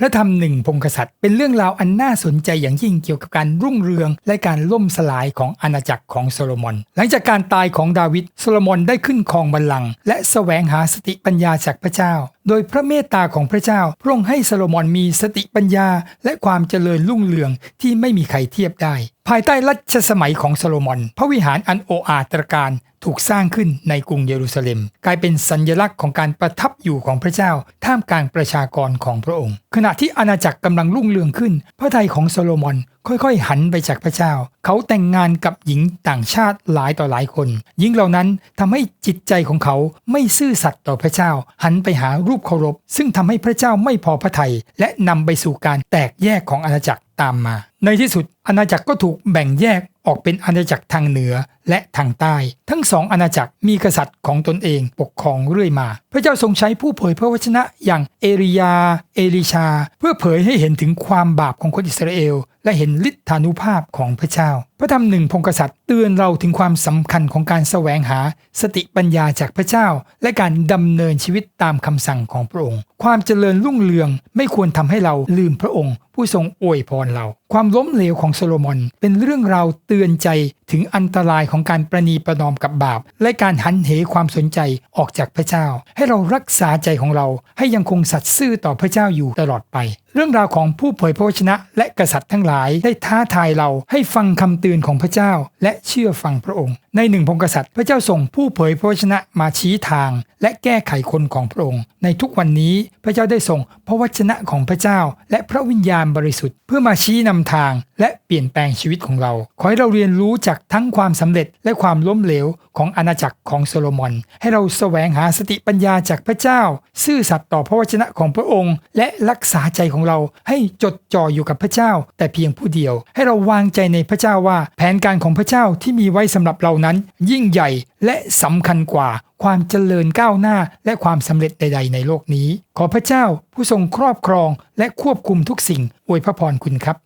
พระธรรมหนึ่งพงกษัตริย์เป็นเรื่องราวอันน่าสนใจอย่างยิ่งเกี่ยวกับการรุ่งเรืองและการล่มสลายของอาณาจักรของโซโลมอน หลังจากการตายของดาวิดโซโลมอนได้ขึ้นครองบัลลังก์และแสวงหาสติปัญญาจากพระเจ้า โดยพระเมตตาของพระเจ้าพระองค์ให้โซโลมอนมีสติปัญญา และความเจริญรุ่งเรืองที่ไม่มีใครเทียบได้ ภายใต้รัชสมัยของโซโลมอน พระวิหารอันโออาตรการถูกสร้างขึ้นในกรุงเยรูซาเล็ม กลายเป็นสัญลักษณ์ของการประทับอยู่ของพระเจ้า ท่ามกลางประชากรของพระองค์ ขณะที่อาณาจักรกำลังรุ่งเรืองขึ้น พระทัยของโซโลมอน ค่อยๆ หันไปจากพระเจ้า เขาแต่งงานกับหญิงต่างชาติหลายต่อหลายคน หญิงเหล่านั้นทำให้จิตใจของเขาไม่ซื่อสัตย์ต่อพระเจ้า หันไปหารูปเคารพ ซึ่งทำให้พระเจ้าไม่พอพระทยัยและนำไปสู่การแตกแยกของอาณาจักรตามมา ในที่สุดอาณาจักรก็ถูกแบ่งแยก ออกเป็นอาณาจักรทางเหนือและทางใต้ ทั้งสองอาณาจักรมีกษัตริย์ของตนเองปกครองเรื่อยมา พระเจ้าทรงใช้ผู้เผยพระวจนะอย่างเอริยา เอลิชา เพื่อเผยให้เห็นถึงความบาปของคนอิสราเอล และเห็นฤทธานุภาพของพระเจ้าพระธรรมหนึ่งพงกษัตริย์เตือนเราถึงความสำคัญของการแสวงหาสติปัญญาจากพระเจ้า และการดำเนินชีวิตตามคำสั่งของพระองค์ ความเจริญรุ่งเรืองไม่ควรทำให้เราลืมพระองค์ ผู้ทรงอวยพรเรา ความล้มเหลวของโซโลมอนเป็นเรื่องราวเตือนใจถึงอันตรายของการประนีประนอมกับบาป และการหันเหความสนใจออกจากพระเจ้า ให้เรารักษาใจของเราให้ยังคงสัตย์ซื่อต่อพระเจ้าอยู่ตลอดไป เรื่องราวของผู้เผยพระวจนะ และกษัตริย์ทั้งหลายได้ท้าทายเราให้ฟังคำเตือนของพระเจ้า และเชื่อฟังพระองค์ ในหนึ่งพงกษัตริย์ พระเจ้าส่งผู้เผยพระวจนะมาชี้ทาง และแก้ไขคนของพระองค์ ในทุกวันนี้พระเจ้าได้ส่งพระวจนะของพระเจ้า และพระวิญญาณบริสุทธิ์เพื่อมาชี้นำทาง และเปลี่ยนแปลงชีวิตของเรา ขอให้เราเรียนรู้จากจากทั้งความสำเร็จและความล้มเหลวของอาณาจักรของโซโลมอน ให้เราแสวงหาสติปัญญาจากพระเจ้า ซื่อสัตย์ต่อพระวจนะของพระองค์ และรักษาใจของเราให้จดจ่ออยู่กับพระเจ้า แต่เพียงผู้เดียว ให้เราวางใจในพระเจ้าว่า แผนการของพระเจ้าที่มีไว้สำหรับเรานั้น ยิ่งใหญ่และสำคัญกว่าความเจริญก้าวหน้าและความสำเร็จใด ๆ ในโลกนี้ ขอพระเจ้าผู้ทรงครอบครองและควบคุมทุกสิ่งอวยพระพรคุณครับ